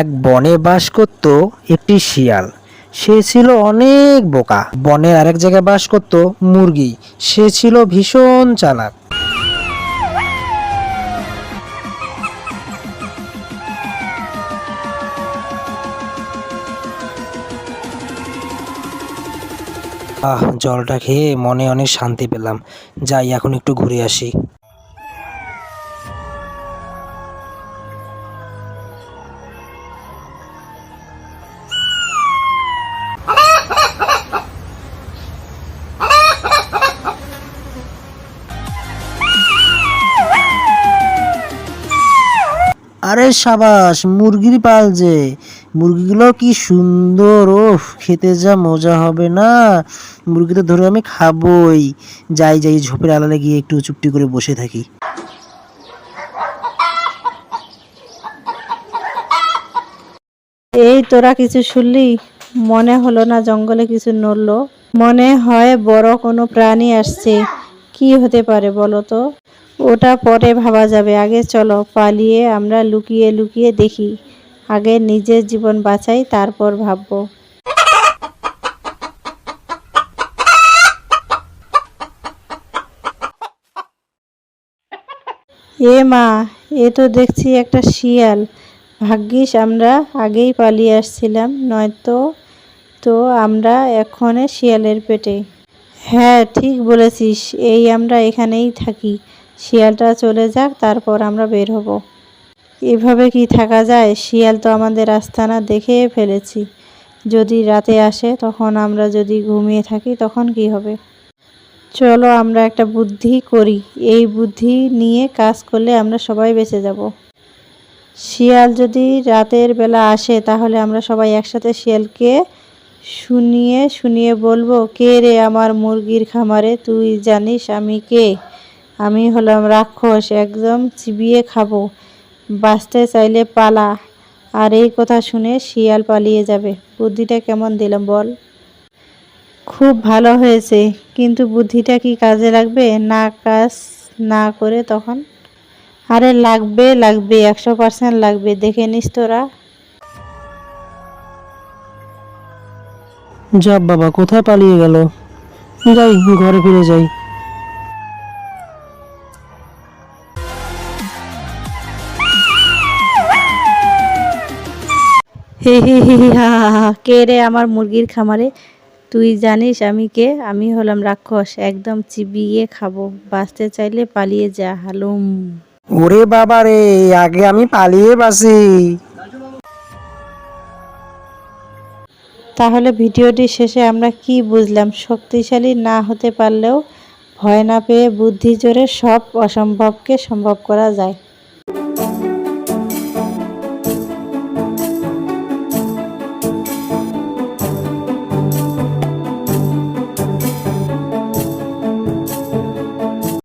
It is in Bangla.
এক বনে বাস করত একটি শিয়াল। সে ছিল অনেক বোকা। বনের আরেক জায়গায় বাস করত মুরগি। সে ছিল ভীষণ চালাক। আহ, জলটা খেয়ে মনে অনেক শান্তি পেলাম। যাই, এখন একটু ঘুরে আসি। আরে সাবাস, মুরগির পাল যে। মুরগিগুলো কি সুন্দর ও খেতে যা মজা হবে না। মুরগি তো ধরে আমি খাবই। যাই যাই, ঝোপের আড়ালে গিয়ে একটু চুপটি করে বসে থাকি। এই তোরা কিছু শুনলি? মনে হলো না জঙ্গলে কিছু নড়লো। মনে হয় বড় কোনো প্রাণী আসছে। কি হতে পারে বলো তো? ওটা পরে ভাবা যাবে। আগে চলো, পালিয়ে আমরা লুকিয়ে লুকিয়ে দেখি। আগে নিজের জীবন বাঁচাই, তারপর ভাববো। এ মা, এ তো দেখছি একটা শিয়াল। ভাগ্যিস আমরা আগেই পালিয়ে আসছিলাম, নয়তো তো আমরা এক্ষণে শিয়ালের পেটে। হ্যাঁ ঠিক বলেছিস, এই আমরা এখানেই থাকি। শিয়ালটা চলে যাক, তারপর আমরা বের হব। এভাবে কি থাকা যায়? শিয়াল তো আমাদের আস্তানা দেখে ফেলেছি। যদি রাতে আসে, তখন আমরা যদি ঘুমিয়ে থাকি, তখন কি হবে? চলো আমরা একটা বুদ্ধি করি। এই বুদ্ধি নিয়ে কাজ করলে আমরা সবাই বেঁচে যাব। শিয়াল যদি রাতের বেলা আসে, তাহলে আমরা সবাই একসাথে শিয়ালকে শুনিয়ে শুনিয়ে বলব, কে রে আমার মুরগির খামারে? তুই জানিস আমি কে? আমি হলাম রাক্ষস, একদম চিবিয়ে খাব। বাঁচতে চাইলে পালা। আর এই কথা শুনে শিয়াল পালিয়ে যাবে। বুদ্ধিটা কেমন দিলাম বল? খুব ভালো হয়েছে। কিন্তু বুদ্ধিটা কি কাজে লাগবে? না কাজ না করে তখন? আরে লাগবে লাগবে, একশো পার্সেন্ট লাগবে। দেখে নিস তোরা। যাব বাবা, কোথায় পালিয়ে গেল? যাই, ঘরে ফিরে যাই। হে হা হা হা। কে রে আমার মুরগির খামারে? তুই জানিস আমি কে? আমি হলাম রাক্ষস একদম চিবিয়ে খাব। বাঁচতে চাইলে পালিয়ে যা হালুম। ওরে বাবা রে আগে আমি পালিয়ে বাসি তাহলে ভিডিওটি শেষে আমরা কি বুঝলাম? শক্তিশালী না হতে পারলেও ভয় না পেয়ে বুদ্ধি জোরে সব অসম্ভবকে সম্ভব করা যায়।